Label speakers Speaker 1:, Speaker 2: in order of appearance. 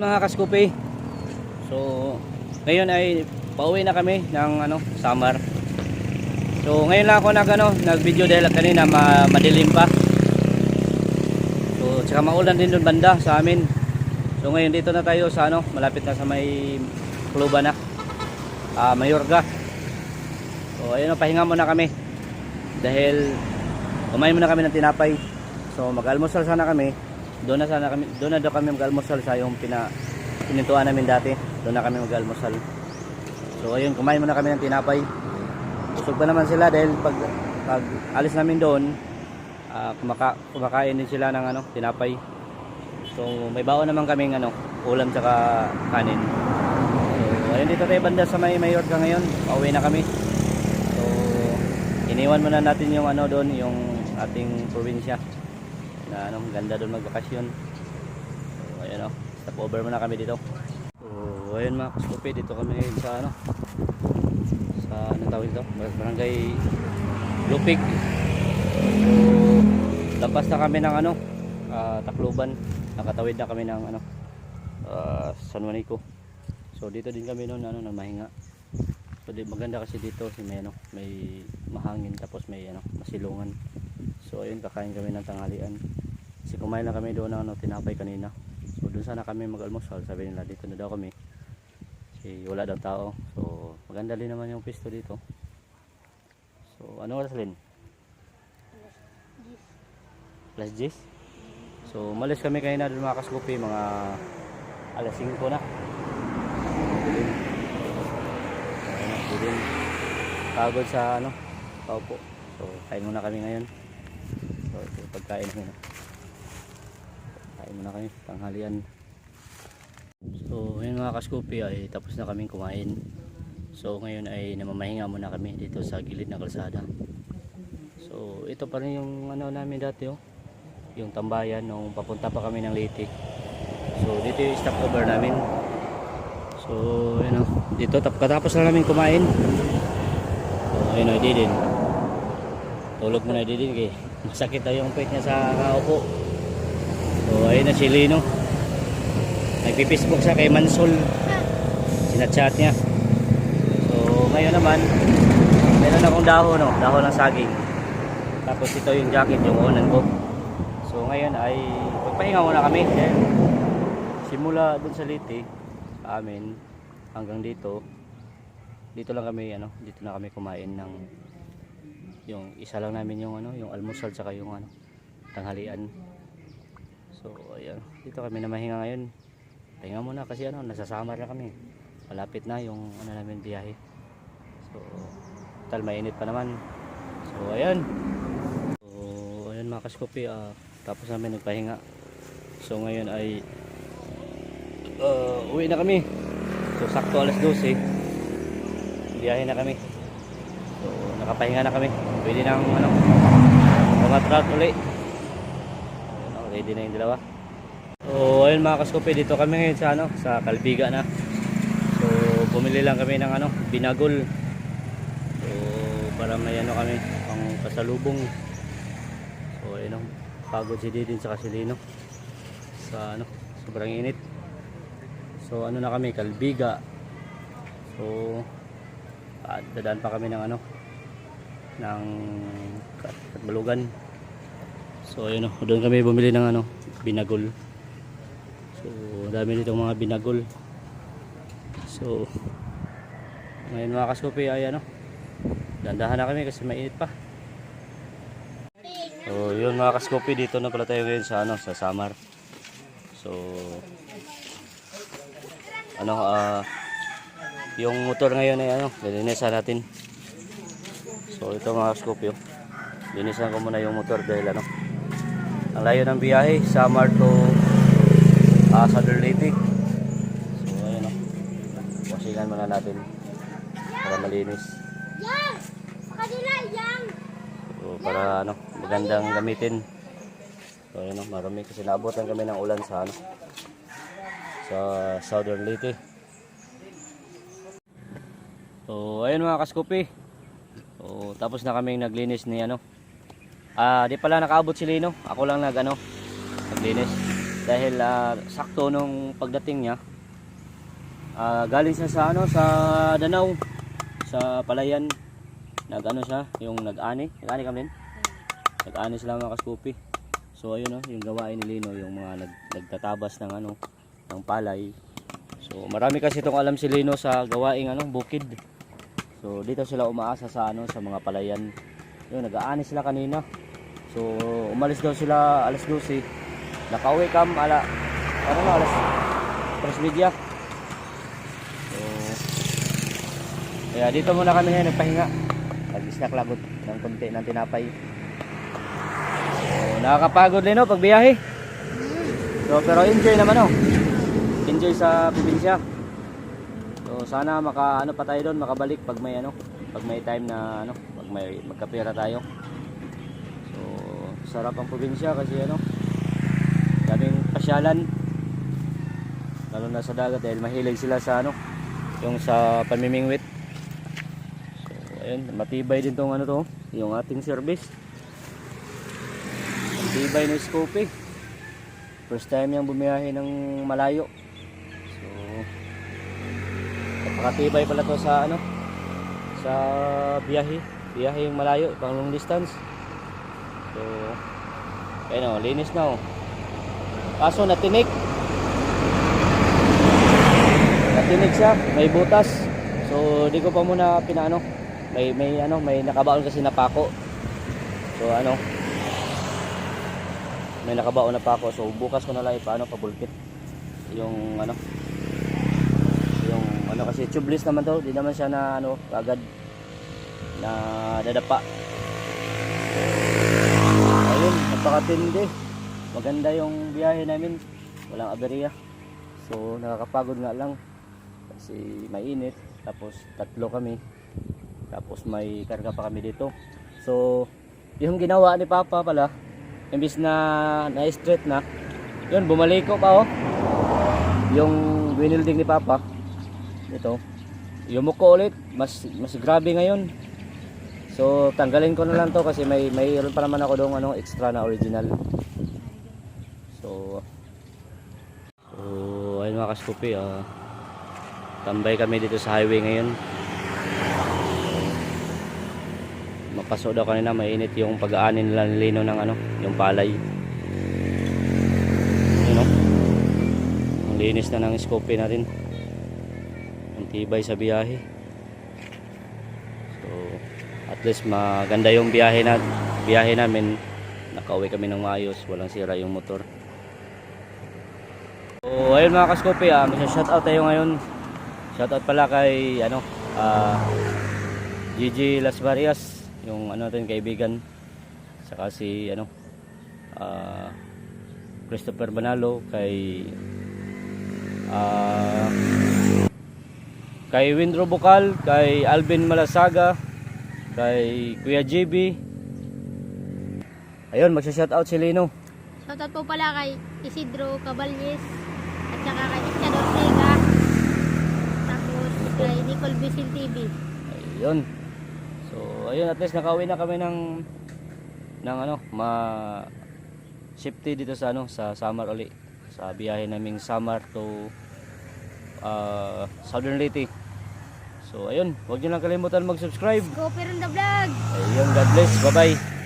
Speaker 1: mga kaskupi. So, ngayon ay pauwi na kami ng ano, summer. So, ngayon lang ako nag ano, nag-video dahil kanina ma madilim pa. So, tsaka maulan din doon banda sa amin. So, ngayon dito na tayo sa ano, malapit na sa may Kluba na. Ah, Mayorga. So, ayun, pahinga muna kami. Dahil kumain muna kami ng tinapay. So, mag-almusal sana kami. Doon na sana kami, doon na daw kami mag-almusal sa yung pina pinintuan namin dati. Doon na kami mag-almusal. So, ayun, kumain muna kami ng tinapay. Busog pa naman sila dahil pag, pag alis namin doon, ah, kumaka, kumakain din sila ng ano, tinapay. So, may baon naman kaming ano, ulam tsaka kanin. So, ayun dito tayo banda sa may Mayorga ngayon. Pauwi na kami. So, iniwan muna natin yung ano doon, yung ating probinsya. Na ano, ganda doon magbakasyon. So, ayun oh, stop over muna kami dito. So, ayun mga kaskupi, dito kami ngayon sa ano, sa ano tawag ito? Barangay Lupig. So, lampas na kami ng ano, ah, Tacloban. Nakatawid na kami ng ano, ah, San Juanico. So dito din kami noon ano na mahinga. So maganda kasi dito si may ano, may mahangin tapos may ano, masilungan. So ayun kakain kami ng tanghalian. Kasi kumain na kami doon ng ano, tinapay kanina. So doon sana kami mag-almusal. Sabi nila dito na daw kami. Kasi wala daw tao. So maganda din naman yung pisto dito. So ano oras Lin? Alas 10? So malis kami kanina doon mga kaskupi mga alas 5 na. Dilim. Dilim. Pagod sa ano, paupo. So, kain muna kami ngayon. So, ito pagkain ngayon. Kain muna kami, tanghalian. So, yun mga kaskupi ay tapos na kaming kumain. So, ngayon ay namamahinga muna kami dito sa gilid ng kalsada. So, ito pa rin yung ano namin dati oh. Yung tambayan nung papunta pa kami ng Leyte. So, dito yung stopover namin. So, yun o. Dito, tap katapos na namin kumain. So, ayun o, din. Tulog muna din kay masakit daw yung pet niya sa kaupo. So, ayun na si Lino. Nagpi-Facebook siya kay Mansol. Sinachat niya. So, ngayon naman, meron akong dahon, no? dahon ng saging. Tapos ito yung jacket, yung unan ko. So, ngayon ay pagpahinga muna kami. Dahil simula dun sa Liti, sa amin hanggang dito dito lang kami ano dito na kami kumain ng yung isa lang namin yung ano yung almusal saka yung ano tanghalian. So ayan. Dito kami na mahinga ngayon. Pahinga muna kasi ano nasa summer na kami. Malapit na yung ano namin biyahe. So tal mainit pa naman. So ayan. So ayan mga kaskopi ah, tapos namin nagpahinga. So ngayon ay uh, uwi na kami. So sakto alas 12 biyahe na kami nakapahinga na kami. Pwede nang ano tumatrat uli. Ayun, oh, ready na yung dalawa. So ayun mga kaskope dito kami ngayon sa ano sa Kalbiga na. So bumili lang kami ng ano binagol. So para may ano kami pang pasalubong. So ayun oh, pagod si Didin sa Kasilino. Sa ano sobrang init. So ano na kami, Kalbiga. So ah, dadaan pa kami ng ano ng Kat- Katbalugan. So ayun oh, doon kami bumili ng ano, binagol. So dami dito mga binagol. So ngayon mga kaskopi ay ano, dandahan na kami kasi mainit pa. So yun mga kaskopi dito na pala tayo ngayon sa ano sa Samar. So ano ah yung motor ngayon ay ano linisan natin so ito mga Scorpio linisan ko muna yung motor dahil ano ang layo ng biyahe Samar to uh, Southern Leyte so ayun o wasingan muna natin para malinis. So para ano magandang gamitin. so ayun o marami kasi naabotan kami ng ulan sa ano sa Southern Leyte. So, ayun mga kaskupi. So, tapos na kaming naglinis ni ano. Ah, di pala nakaabot si Lino. Ako lang nag ano, naglinis. dahil ah, sakto nung pagdating niya. Ah, galing siya sa ano sa Danau. Sa Palayan. Nag ano siya yung nag-ani. Nag-ani kami nag-ani sila mga kaskupi so ayun oh, yung gawain ni Lino yung mga nag, nagtatabas ng ano ng palay. So marami kasi itong alam si Lino sa gawaing ano bukid so dito sila umaasa sa ano sa mga palayan. Yun nag-aani sila kanina. So umalis daw sila alas 12 nakauwi kam ala ano na alas 3 media. So kaya dito muna kami ngayon nagpahinga. Nag-snack lagot ng konti ng tinapay. So nakakapagod din no pag biyahe so pero enjoy naman no enjoy sa probinsya so sana maka ano pa tayo doon makabalik pag may ano pag may time na ano pag may magkapira tayo. So sarap ang probinsya kasi ano daming pasyalan. Lalo na sa dagat dahil mahilig sila sa ano yung sa pamimingwit so ayun matibay din tong ano to yung ating service. Matibay na scope eh. First time yung bumiyahe ng malayo napakatibay pala to sa ano sa biyahe. Biyahe yung malayo pang long distance. So ayun o linis na o kaso natinik. Natinig siya may butas. So di ko pa muna pinaano. May may ano may nakabaon kasi na pako. So ano may nakabaon na pako. So bukas ko na lang ipaano pabulkit yung ano ano kasi tubeless naman to. Di naman siya na ano agad na dadapa. Ayun napakatindi. Maganda yung biyahe namin. Walang aberya. So nakakapagod nga lang. Kasi mainit. Tapos tatlo kami. Tapos may karga pa kami dito. So yung ginawa ni Papa pala imbis na na straight na yun bumaliko pa oh. Yung winilding ni Papa ito. Yumuko ulit. Mas mas grabe ngayon. So tanggalin ko na lang to kasi may mayroon pa naman ako dong ano extra na original. So so ayun mga kaskupi ah. Tambay kami dito sa highway ngayon. Mapasok daw kanina mainit yung pag-aanin nila ni Lino ng ano yung palay. Yun o ang linis na ng scope natin tibay sa biyahe. So at least maganda yung biyahe na biyahe namin. Nakauwi kami ng maayos walang sira yung motor. So ayun mga kaskope ah, may shoutout tayo ngayon. Shoutout pala kay ano ah Gigi Las Marias yung ano natin kaibigan. Saka si ano ah Christopher Banalo kay ah kay Windro Bukal kay Alvin Malasaga kay Kuya JB ayun magsha-shoutout si Lino.
Speaker 2: Shoutout po pala kay Isidro Caballes at saka kay Isidro Ortega. Tapos kay Nicole Bisil TV.
Speaker 1: ayun. So ayun at least nakauwi na kami ng ng ano ma safety dito sa ano sa Samar uli. Sa biyahe naming Samar to ah, Southern Leyte. So ayun huwag niyo lang kalimutan mag-subscribe.
Speaker 2: Go Peron the Vlog!
Speaker 1: ayun God bless. Bye bye